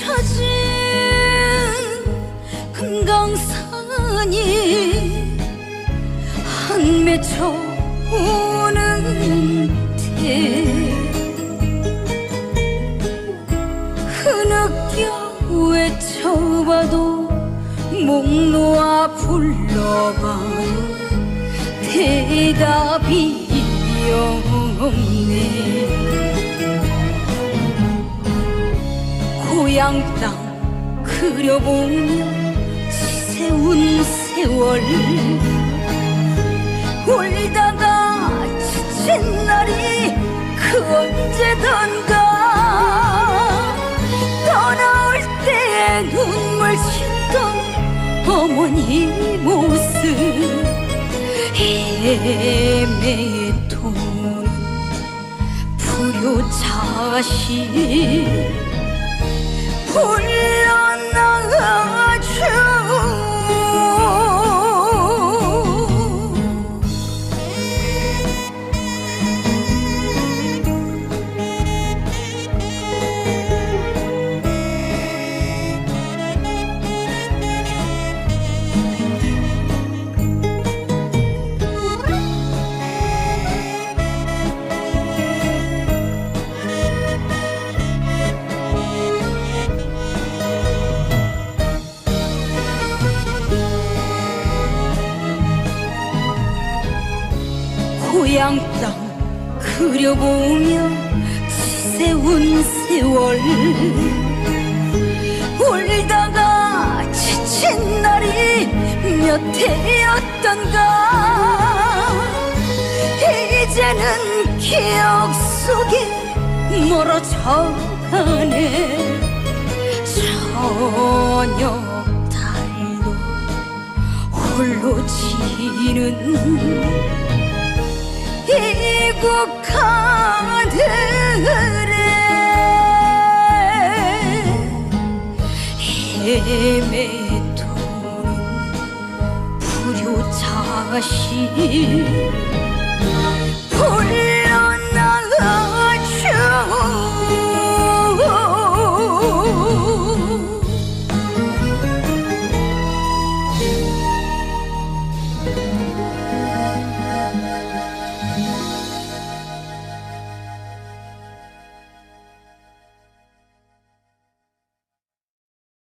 펼쳐진 금강산이 한 맺혀 오는 태 흐느껴 외쳐봐도 목 놓아 불러봐 대답이 없네. 고향 땅 그려보며 지새운 세월. 울다가 지친 날이 그 언제던가 떠나올 때 눈물 짓던 어머니 모습. 헤매도는 불효 자식 불러나가줘 고향 땅 그려보며 지새운 세월. 울다가 지친 날이 몇 해였던가. 이제는 기억 속에 멀어져 가네. 저녁 달도 홀로 지는 이국 가들에 헤매도는 불효자식